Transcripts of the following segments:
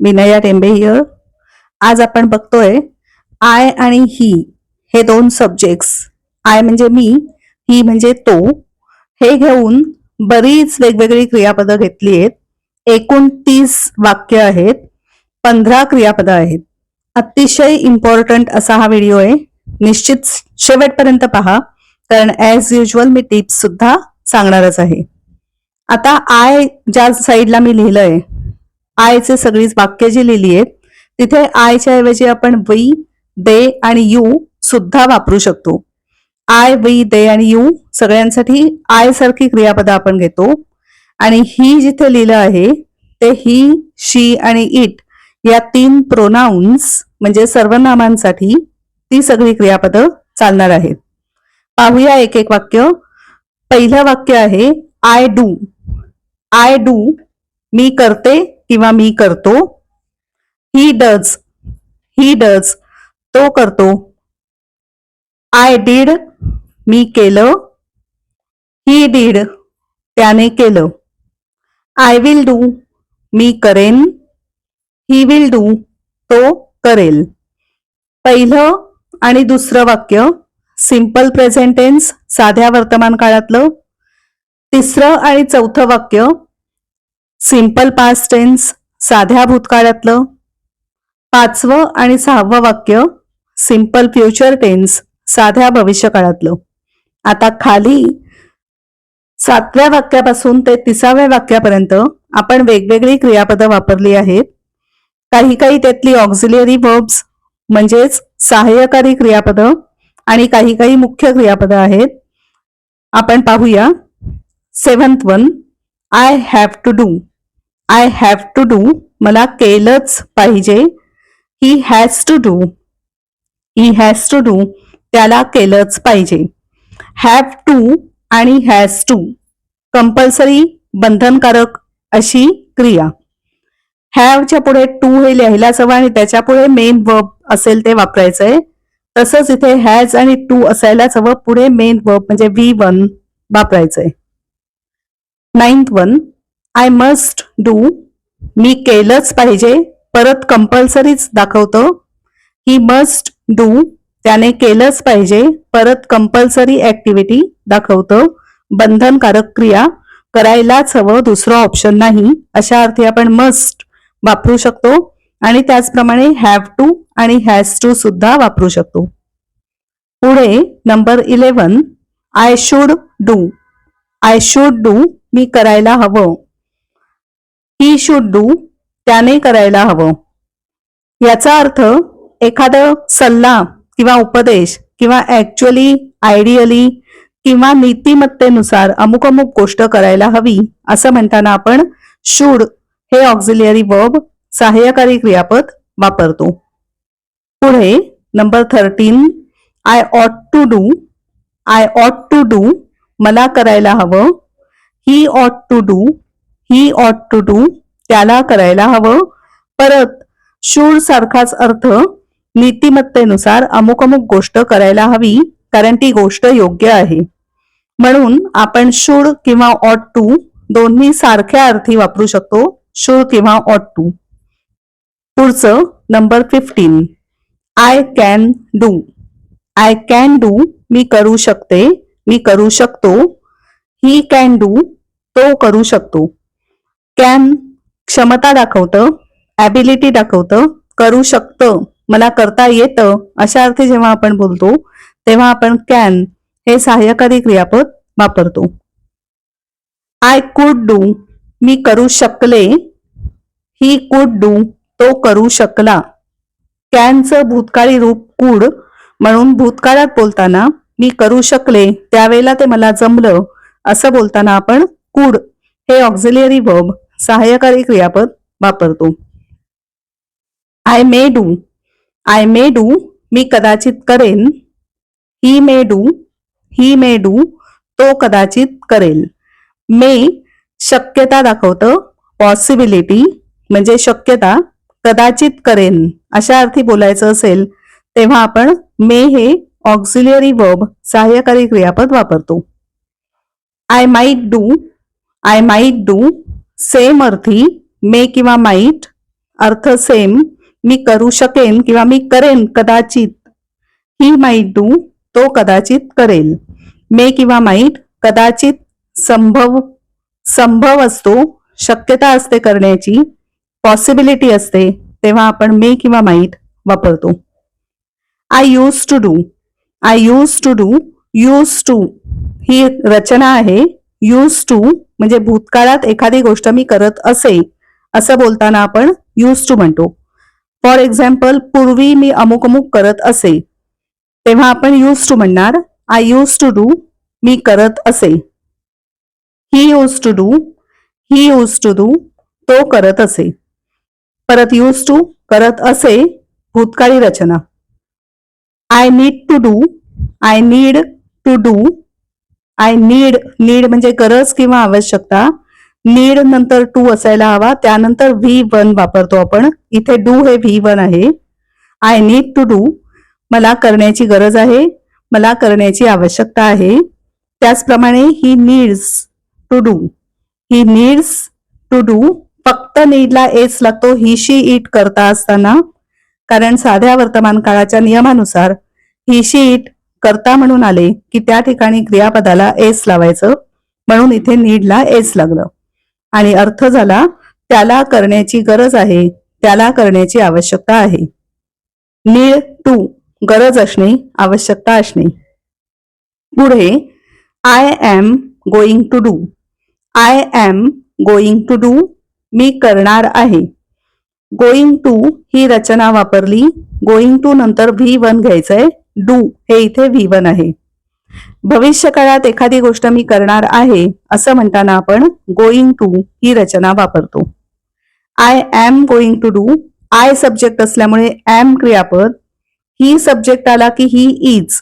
Vinaya Tembe here आज आपण बघतोय आय आणि ही हे दोन सब्जेक्ट्स आय म्हणजे मी ही म्हणजे तो. हे घेऊन बरीच वेगवेगळी क्रियापदं घेतली आहेत. एकूण तीस वाक्य आहेत पंधरा क्रियापदं आहेत. अतिशय इम्पॉर्टंट असा हा व्हिडिओ आहे. निश्चित शेवटपर्यंत पहा कारण ऍज युजल मी टिप्स सुद्धा सांगणारच आहे. आता आय ज्या साईडला मी लिहिलंय आयचे सगळीच वाक्य जी लिहिली आहेत तिथे आयच्या ऐवजी आपण वी दे आणि यू सुद्धा वापरू शकतो. आय वी दे आणि यू सगळ्यांसाठी आय सारखी क्रियापद आपण घेतो. आणि ही जिथे लिहिलं आहे ते ही शी आणि इट या तीन प्रोनाउन्स म्हणजे सर्वनामांसाठी ती सगळी क्रियापदं चालणार आहेत. पाहूया एक एक वाक्य. पहिलं वाक्य आहे आय डू. आय डू मी करते किंवा मी करतो ही डज ही डज तो करतो. आय डीड मी केलं. ही डीड त्याने केलं. आय विल डू मी करेन. ही विल डू तो करेल. पहिलं आणि दुसरं वाक्य सिंपल प्रेझेंटेन्स साध्या वर्तमान काळातलं. तिसरं आणि चौथं वाक्य सिंपल पास्ट टेन्स साध्या भूतकाळातलं. पाचवं आणि सहावं वाक्य सिंपल फ्युचर टेन्स साध्या भविष्यकाळातलं. आता खाली सातव्या वाक्यापासून ते तिसाव्या वाक्यापर्यंत आपण वेगवेगळी क्रियापदं वापरली आहेत. काही काही त्यातली ऑक्झिलियरी वर्ब्स म्हणजेच सहाय्यकारी क्रियापदं आणि काही काही मुख्य क्रियापदं आहेत. आपण पाहूया. Seventh one I have to do I have to do मला केलंच पाहिजे. He has to do he has to do त्याला केलंच पाहिजे. हॅव टू आणि हॅज टू कंपल्सरी बंधनकारक अशी क्रिया. हॅवच्या पुढे टू हे लिहायलाच हवं आणि त्याच्या पुढे मेन वर्ब असेल ते वापरायचंय. तसंच इथे हॅज आणि टू असायलाच हवं. पुढे मेन वर्ब म्हणजे V one वापरायचंय. Ninth one I must do मी केलंच पाहिजे परत कंपल्सरीच दाखवतो. ही मस्ट डू त्याने केलंच पाहिजे परत कंपल्सरी ऍक्टिव्हिटी दाखवतं. बंधनकारक क्रिया करायलाच हवं दुसरं ऑप्शन नाही अशा अर्थी आपण मस्ट वापरू शकतो. आणि त्याचप्रमाणे हॅव टू आणि हॅज टू सुद्धा वापरू शकतो. पुढे number eleven I should do I should do मी करायला हवं. ही शुड डू त्याने करायला हवं. याचा अर्थ एखादं सल्ला किंवा उपदेश किंवा ऍक्च्युअली आयडियली किंवा नीतिमत्तेनुसार अमुक अमुक गोष्ट करायला हवी असं म्हणताना आपण शूड हे ऑक्झिलियरी वर्ब सहाय्यकारी क्रियापद वापरतो. पुढे number thirteen I ought to do I ought to do मला करायला हवं. He ought to do he ought to do त्याला करायला हवं. परत शूर सारखाच अर्थ नीतिमत्तेनुसार अमुक अमुक गोष्ट करायला हवी कारण ती गोष्ट योग्य आहे. म्हणून आपण शूड किंवा ऑट टू दोन्ही सारख्या अर्थी वापरू शकतो शूड किंवा ऑट टू पुढचं number fifteen I can do I can do मी करू शकते. मी करू शकतो. ही कॅन डू तो करू शकतो. कॅन क्षमता दाखवतं ॲबिलिटी दाखवतं करू शकतं. मला करता येतं अशा अर्थी जेव्हा आपण बोलतो तेव्हा आपण कॅन हे सहाय्यकारी क्रियापद वापरतो. आय कुड डू मी करू शकले. ही कुड डू तो करू शकला. कॅनचं भूतकाळी रूप कुड म्हणून भूतकाळात बोलताना मी करू शकले त्यावेळेला ते मला जमलं असं बोलताना आपण कूड हे ऑक्झिलियरी वर्ब सहाय्यकारी क्रियापद वापरतो. I may do I may do मी कदाचित करेन ही may do he may do तो कदाचित करेल. मे शक्यता दाखवतं पॉसिबिलिटी म्हणजे शक्यता कदाचित करेन अशा अर्थी बोलायचं असेल तेव्हा आपण मे हे ऑक्झिलियरी वर्ब सहाय्यकारी क्रियापद वापरतो. I might do I might do same अर्थी मे किंवा माईट अर्थ सेम मी करू शकेन किंवा मी करेन कदाचित. ही माईट डू तो कदाचित करेल. मे किंवा माईट कदाचित संभव संभव असतो शक्यता असते करण्याची पॉसिबिलिटी असते तेव्हा आपण मे किंवा माईट वापरतो. I use to do I use to do use to ही रचना आहे यूज टू म्हणजे भूतकाळात एखादी गोष्ट मी करत असे असं बोलताना आपण यूज टू म्हणतो. फॉर एक्झाम्पल पूर्वी मी अमुक अमुक करत असे तेव्हा आपण यूज टू म्हणणार आय यूज टू डू मी करत असे he use to do he use to do तो करत असे परत यूज टू करत असे भूतकाळी रचना. I need to do I need to do I need need म्हणजे गरज किंवा आवश्यकता. नीड नंतर टू असायला हवा त्यानंतर व्ही वन वापरतो आपण. इथे डू हे व्ही वन आहे. आय नीड टू डू मला करण्याची गरज आहे मला करण्याची आवश्यकता आहे. त्याचप्रमाणे he needs to do he needs to do फक्त नीडला एस लागतो ही शी इट करता असताना. कारण साध्या वर्तमान काळाच्या नियमानुसार ही शीट करता म्हणून आले की त्या ठिकाणी क्रियापदाला एस लावायचं म्हणून इथे नीडला एस लागलं. आणि अर्थ झाला त्याला करण्याची गरज आहे त्याला करण्याची आवश्यकता आहे. नीड टू गरज असणे आवश्यकता असणे. पुढे I am going to do I am going to do मी करणार आहे. गोइंग टू ही रचना वापरली. गोइंग टू नंतर व्ही वन घ्यायचंय. डू हे इथे व्ही वन आहे. भविष्य काळात एखादी गोष्ट मी करणार आहे असं म्हणताना आपण गोइंग टू ही रचना वापरतो. I am going to do. I subject असल्यामुळे एम क्रियापद. ही सब्जेक्ट आला की he is.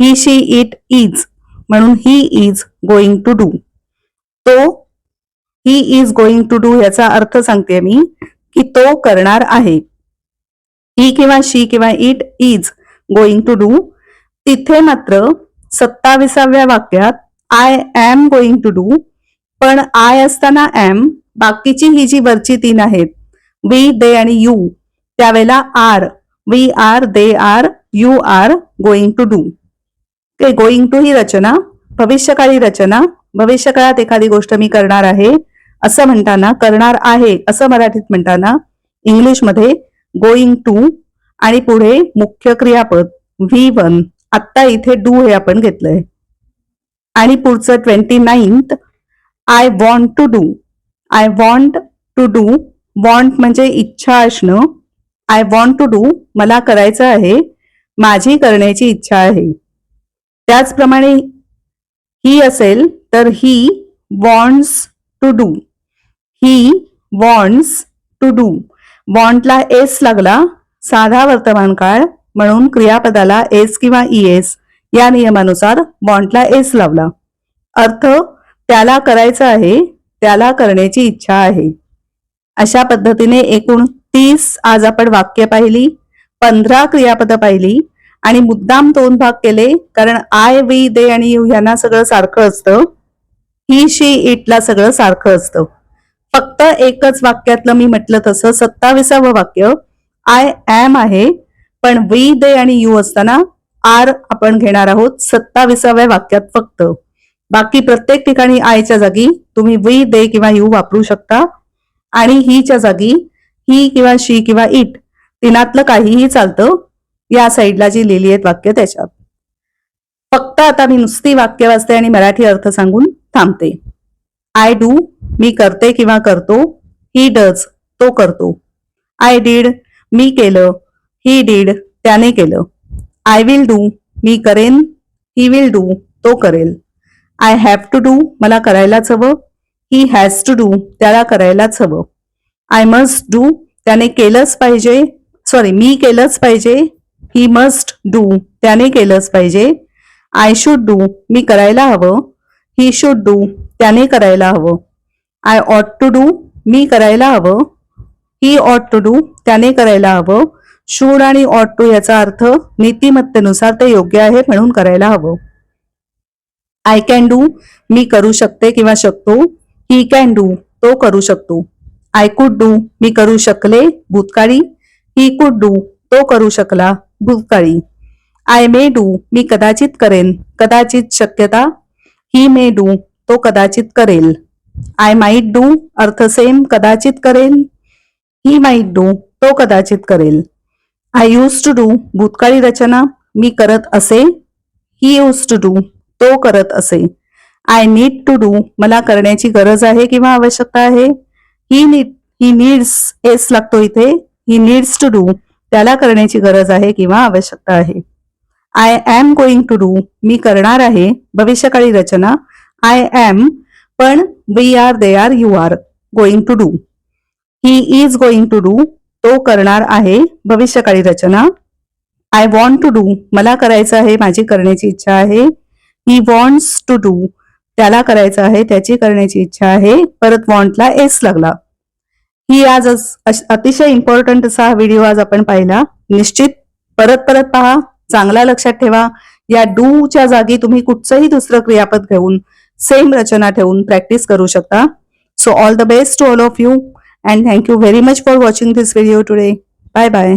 He she it is. म्हणून he is going to do. तो he is going to do याचा अर्थ सांगते मी. की तो करणार आहे. ही किंवा शी किंवा it is going to do तिथे मात्र सत्ताविसाव्या वाक्यात I am going to do पण आय असताना एम बाकीची ही जी वरची तीन आहेत वी दे आणि यू त्यावेळेला are we are they are you are going to do. ते गोइंग टू ही रचना भविष्यकाळी रचना भविष्यकाळात एखादी गोष्ट मी करणार आहे असं म्हणताना करणार आहे असं मराठीत म्हणताना इंग्लिशमध्ये गोइंग टू आणि पुढे मुख्य क्रियापद व्ही वन आत्ता इथे डू हे आपण घेतलंय. आणि पुढचं twenty ninth I want to do I want to do want म्हणजे इच्छा असणं. आय वॉन्ट टू डू मला करायचं आहे. माझी करण्याची इच्छा आहे. त्याचप्रमाणे ही असेल तर he wants to do he wants to do वॉन्टला S लागला. साधा वर्तमान काळ म्हणून क्रियापदाला एस किंवा ई एस या नियमानुसार वॉन्टला एस लावला. अर्थ त्याला करायचं आहे त्याला करण्याची इच्छा आहे. अशा पद्धतीने एकूण तीस आज आपण वाक्य पाहिली पंधरा क्रियापद पाहिली आणि मुद्दाम दोन भाग केले कारण आय वी दे आणि यू यांना सगळं सारखं असतं. ही शी इटला सगळं सारखं असतं. फक्त एकच वाक्यातलं मी म्हटलं तसं सत्ताविसावं वाक्य आय ऍम आहे. पण वी दे आणि यू असताना आर आपण घेणार आहोत सत्ताविसाव्या वाक्यात फक्त. बाकी प्रत्येक ठिकाणी आयच्या जागी तुम्ही वी दे किंवा यू वापरू शकता. आणि हीच्या जागी ही किंवा शी किंवा इट तिनातलं काहीही चालतं या साईडला जी लिहिली आहेत वाक्य त्याच्यात. फक्त आता मी नुसती वाक्य वाचते आणि मराठी अर्थ सांगून थांबते. आय डू मी करते किंवा करतो ही डज तो करतो. आय डीड मी केलं ही डीड त्याने केलं. आय विल डू मी करेन ही विल डू तो करेल. आय हॅव टू डू मला करायलाच हवं. ही हॅज टू डू त्याला करायलाच हवं. आय मस्ट डू त्याने केलंच पाहिजे. सॉरी मी केलंच पाहिजे. ही मस्ट डू त्याने केलंच पाहिजे. आय शुड डू मी करायला हवं. ही शुड डू त्याने करायला हवं. आय ऑट टू डू मी करायला हवं. ही ऑट टू डू त्याने करायला हवं. शूड आणि ऑट टू याचा अर्थ नीतिमत्तेनुसार ते योग्य आहे म्हणून करायला हवं. आय कॅन डू मी करू शकते किंवा शकतो. ही कॅन डू तो करू शकतो. आय कुड डू मी करू शकले भूतकाळी. ही कुड डू तो करू शकला भूतकाळी. आय मे डू मी कदाचित करेन. कदाचित शक्यता. ही मे डू तो कदाचित करेल. आय माईट डू अर्थ सेम कदाचित करेन ही माईट डू तो कदाचित करेल. आय यूज टू डू भूतकाळी रचना मी करत असे. ही यूज टू डू तो करत असे. आय नीड टू डू मला करण्याची गरज आहे किंवा आवश्यकता आहे? He need he needs S लागतो इथे. ही नीड्स टू डू त्याला करण्याची गरज आहे किंवा आवश्यकता आहे. I am going to do मी करणार आहे. भविष्यकाळी रचना. आय एम पण we are they are you are going to do he is going to do तो करणार आहे भविष्यकाळी रचना. आय वॉन्ट टू डू मला करायचं आहे माझी करण्याची इच्छा आहे. ही वॉन्ट्स टू डू त्याला करायचं आहे त्याची करण्याची इच्छा आहे. परत वॉन्टला एस लागला. ही आज अतिशय इम्पॉर्टंट असा हा व्हिडिओ आज आपण पाहिला. निश्चित परत परत पहा चांगला लक्षात ठेवा. या डूच्या जागी तुम्ही कुठचंही दुसरं क्रियापद घेऊन सेम रचना ठेवून प्रॅक्टिस करू शकता. So all the best to all of you and thank you very much for watching this video today bye bye